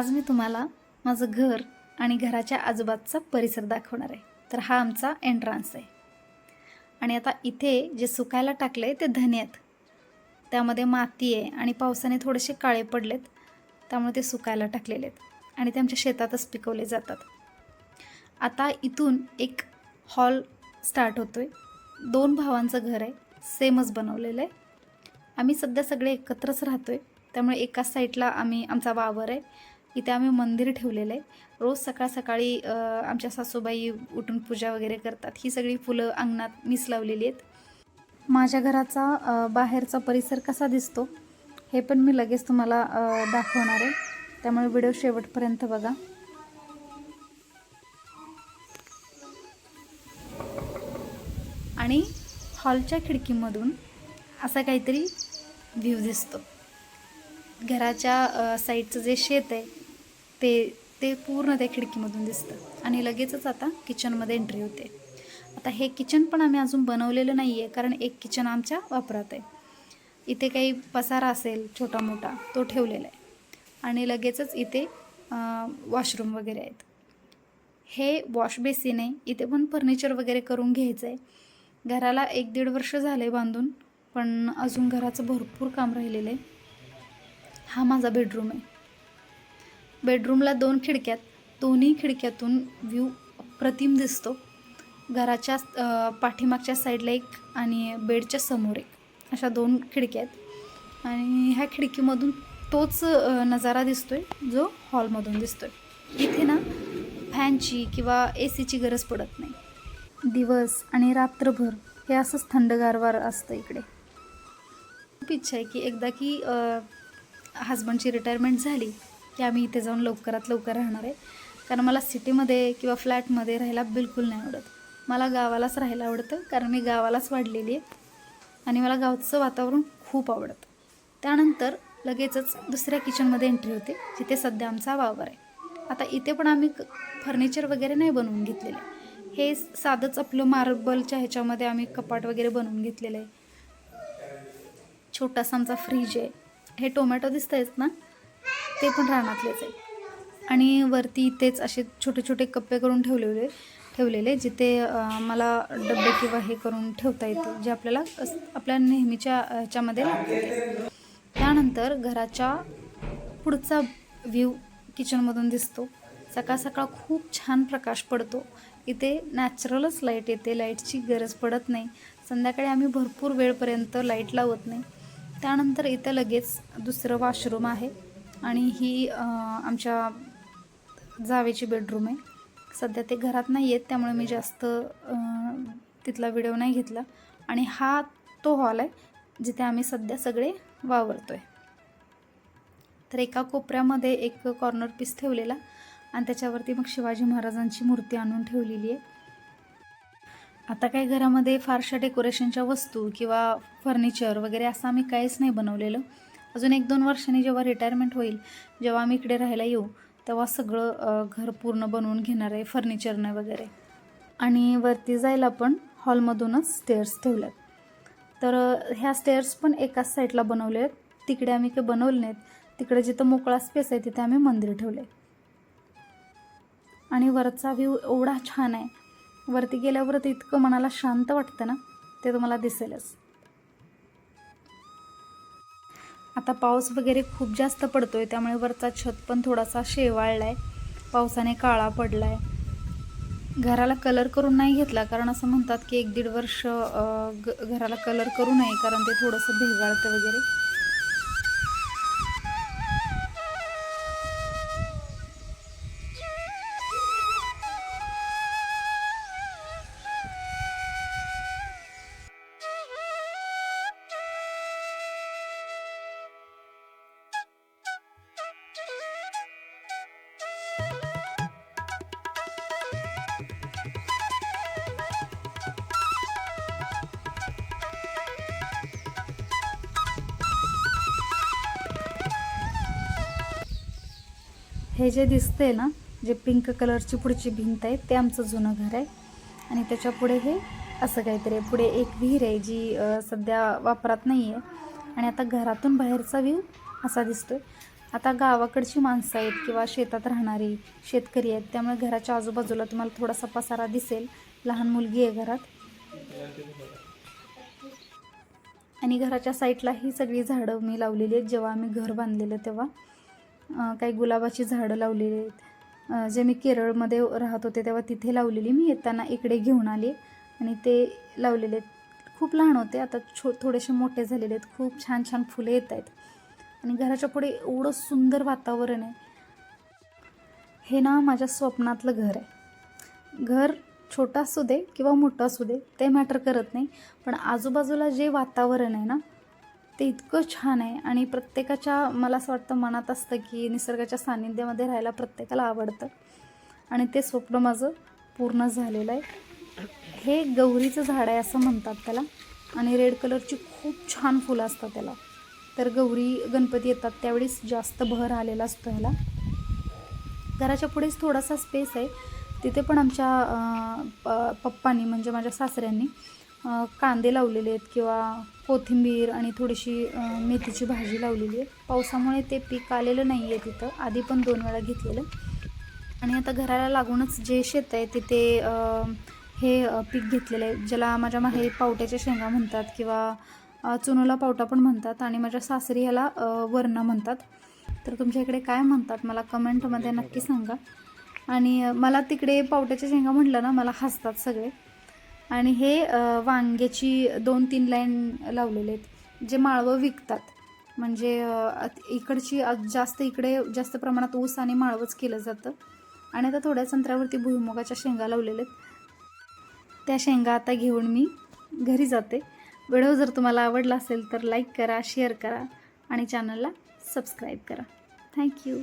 आज मी तुम्हाला माझं घर आणि घराच्या आजूबाजूचा परिसर दाखवणार आहे. तर हा आमचा एंट्रान्स आहे. आणि आता इथे जे सुकायला टाकलं आहे ते धने आहेत. त्यामध्ये माती आहे आणि पावसाने थोडेसे काळे पडलेत. त्यामुळे ते सुकायला टाकलेले आहेत. आणि ते आमच्या शेतातच पिकवले जातात. आता इथून एक हॉल स्टार्ट होतो आहे दोन भावांचं घर आहे. सेमच बनवलेलं आहे. आम्ही सध्या सगळे एकत्रच राहतो आहे त्यामुळे एकाच साईडला आम्ही आमचा वावर आहे. इथे आम्ही मंदिर ठेवलेलं आहे. रोज सकाळ सकाळी आमच्या सासूबाई उठून पूजा वगैरे करतात. ही सगळी फुलं अंगणात मीच लावलेली आहेत. माझ्या घराचा बाहेरचा परिसर कसा दिसतो हे पण मी लगेच तुम्हाला दाखवणार आहे. त्यामुळे व्हिडिओ शेवटपर्यंत बघा. आणि हॉलच्या खिडकीमधून असा काहीतरी व्ह्यू दिसतो. घराच्या साईडचं जे शेत आहे ते ते पूर्ण त्या खिडकीमधून दिसतं. आणि लगेचच आता किचनमध्ये एंट्री होते. आता हे किचन पण आम्ही अजून बनवलेलं नाही आहे कारण एक किचन आमच्या वापरात आहे. इथे काही पसारा असेल छोटा मोठा तो ठेवलेला आहे. आणि लगेचच इथे वॉशरूम वगैरे आहेत. हे वॉश बेसिन आहे. इथे पण फर्निचर वगैरे करून घ्यायचं आहे घराला एक दीड वर्ष झाले बांधून पण अजून घराचं भरपूर काम राहिलेलं आहे. हा माझा बेडरूम आहे. बेडरूमला दोन खिडक्यात दोन्ही खिडक्यातून व्ह्यू प्रतिम दिसतो. घराच्या पाठीमागच्या साईडला एक आणि बेडच्या समोर एक. अशा दोन खिडक्या आहेत आणि ह्या खिडकीमधून तोच नजारा दिसतो आहे जो हॉलमधून दिसतो आहे इथे ना फॅनची किंवा ए सीची गरज पडत नाही. दिवस आणि रात्रभर हे असंच थंडगारवार असतं इकडे. खूप इच्छा आहे की एकदा की हजबंडची रिटायरमेंट झाली की आम्ही इथे जाऊन लवकरात लवकर राहणार आहे. कारण मला सिटीमध्ये किंवा फ्लॅटमध्ये राहायला बिलकुल नाही आवडत. मला गावालाच राहायला आवडतं कारण मी गावालाच वाढलेली आहे. आणि मला गावचं वातावरण खूप आवडतं. त्यानंतर लगेचच दुसऱ्या किचनमध्ये एंट्री होते जिथे सध्या आमचा वावर आहे. आता इथे पण आम्ही फर्निचर वगैरे नाही बनवून घेतलेलं. आहे हे साधंच आपलं मार्बलच्या ह्याच्यामध्ये आम्ही कपाट वगैरे बनवून घेतलेलं आहे. छोटासा आमचा फ्रीज आहे. हे टोमॅटो दिसत आहेत ना? ते पण रानातलेच आहे आणि वरती इथेच असे छोटे छोटे कप्पे करून ठेवलेले ठेवलेले जिथे मला डबे किंवा हे करून ठेवता येते जे आपल्याला आपल्या नेहमीच्या ह्याच्यामध्ये लागते त्यानंतर घराच्या पुढचा व्ह्यू किचनमधून दिसतो. सकाळ सकाळ खूप छान प्रकाश पडतो. इथे नॅचरलच लाइट येते. लाईटची गरज पडत नाही. संध्याकाळी आम्ही भरपूर वेळपर्यंत लाइट लावत नाही. त्यानंतर इथं लगेच दुसरं वॉशरूम आहे. आणि ही आमच्या जावेची बेडरूम आहे. सध्या ते घरात नाही आहेत त्यामुळे मी जास्त तिथला व्हिडिओ नाही घेतला. आणि हा तो हॉल आहे जिथे आम्ही सध्या सगळे वावरतो आहे तर एका कोपऱ्यामध्ये एक कॉर्नर पीस ठेवलेला आणि त्याच्यावरती मग शिवाजी महाराजांची मूर्ती आणून ठेवलेली आहे. आता काही घरामध्ये फारशा डेकोरेशनच्या वस्तू किंवा फर्निचर वगैरे असं आम्ही काहीच नाही बनवलेलं. अजून एक दोन वर्षांनी जेव्हा रिटायरमेंट होईल जेव्हा आम्ही इकडे राहायला येऊ तेव्हा सगळं घर पूर्ण बनवून घेणार आहे फर्निचरनं वगैरे. आणि वरती जायला पण हॉलमधूनच स्टेअर्स ठेवल्यात. तर ह्या स्टेअर्स पण एकाच साईडला बनवले आहेत. तिकडे आम्ही काही बनवले नाहीत. तिकडे जिथं मोकळा स्पेस आहे तिथे आम्ही मंदिर ठेवले आणि वरचा व्ह्यू एवढा छान आहे. वरती गेल्यावरती इतकं मनाला शांत वाटतं ना ते तुम्हाला दिसेलच. आता पाऊस वगैरे खूप जास्त पडतो आहे त्यामुळे वरचा छत पण थोडासा शेवाळला आहे पावसाने काळा पडला आहे घराला कलर करून नाही घेतला कारण असं म्हणतात की एक दीड वर्ष ग घराला कलर करू नये कारण ते थोडंसं भेगाळतं वगैरे. हे जे दिसतंय ना जे पिंक कलरची पुढची भिंत आहे ते आमचं जुनं घर आहे. आणि त्याच्या पुढे हे असं काहीतरी आहे. पुढे एक विहीर आहे जी सध्या वापरात नाही आहे आणि आता घरातून बाहेरचा व्ह्यू असा दिसतोय. आता गावाकडची माणसं आहेत किंवा शेतात राहणारी शेतकरी आहेत त्यामुळे घराच्या आजूबाजूला तुम्हाला थोडासा पसारा दिसेल. लहान मुलगी आहे घरात. आणि घराच्या साईडला ही सगळी झाडं मी लावलेली आहेत. जेव्हा आम्ही घर बांधलेलं तेव्हा. काही गुलाबाची झाडं लावलेली आहेत. जे मी केरळमध्ये राहत होते तेव्हा तिथे लावलेली. मी येताना इकडे घेऊन आले आणि ते लावलेले आहेत. खूप लहान होते. आता छो थोडेसे मोठे झालेले आहेत. खूप छान छान फुले येत आहेत. आणि घराच्या पुढे एवढं सुंदर वातावरण आहे. हे ना माझ्या स्वप्नातलं घर आहे. घर छोटं असू दे किंवा मोठं असू दे ते मॅटर करत नाही. पण आजूबाजूला जे वातावरण आहे ना ते इतकं छान आहे आणि प्रत्येकाच्या मला असं वाटतं मनात असतं की निसर्गाच्या सान्निध्यामध्ये राहायला प्रत्येकाला आवडतं. आणि ते स्वप्न माझं पूर्ण झालेलं आहे. हे गौरीचं झाड आहे असं म्हणतात त्याला. आणि रेड कलरची खूप छान फुलं असतात त्याला. तर गौरी गणपती येतात त्यावेळेस जास्त बहर आलेला असतो ह्याला. घराच्या पुढेच थोडासा स्पेस आहे. तिथे पण आमच्या प- पप्पांनी म्हणजे माझ्या सासऱ्यांनी कांदे लावलेले आहेत किंवा कोथिंबीर आणि थोडीशी मेथीची भाजी लावलेली आहे. पावसामुळे ते पीक आलेलं नाही आहे तिथं. आधी पण दोन वेळा घेतलेलं. आणि आता घराला लागूनच जे शेत आहे तिथे हे पीक घेतलेलं आहे. ज्याला माझ्या माहेरी पावट्याच्या शेंगा म्हणतात किंवा चुनूला पावटा पण म्हणतात आणि माझ्या सासरी ह्याला वरणं म्हणतात. तर तुमच्या इकडे काय म्हणतात मला कमेंटमध्ये नक्की सांगा. आणि मला तिकडे पावट्याच्या शेंगा म्हटलं ना मला हसतात सगळे. आणि हे वांग्याची दोन तीन लाईन लावलेले आहेत जे माळवं विकतात. म्हणजे इकडची जास्त इकडे जास्त प्रमाणात ऊस आणि माळवंच केलं जातं. आणि आता थोड्याच अंतरावरती भुईमुगाच्या शेंगा लावलेल्या आहेत. त्या शेंगा आता घेऊन मी घरी जाते. व्हिडिओ जर तुम्हाला आवडला असेल तर लाईक करा शेअर करा आणि चॅनलला सबस्क्राईब करा. थँक्यू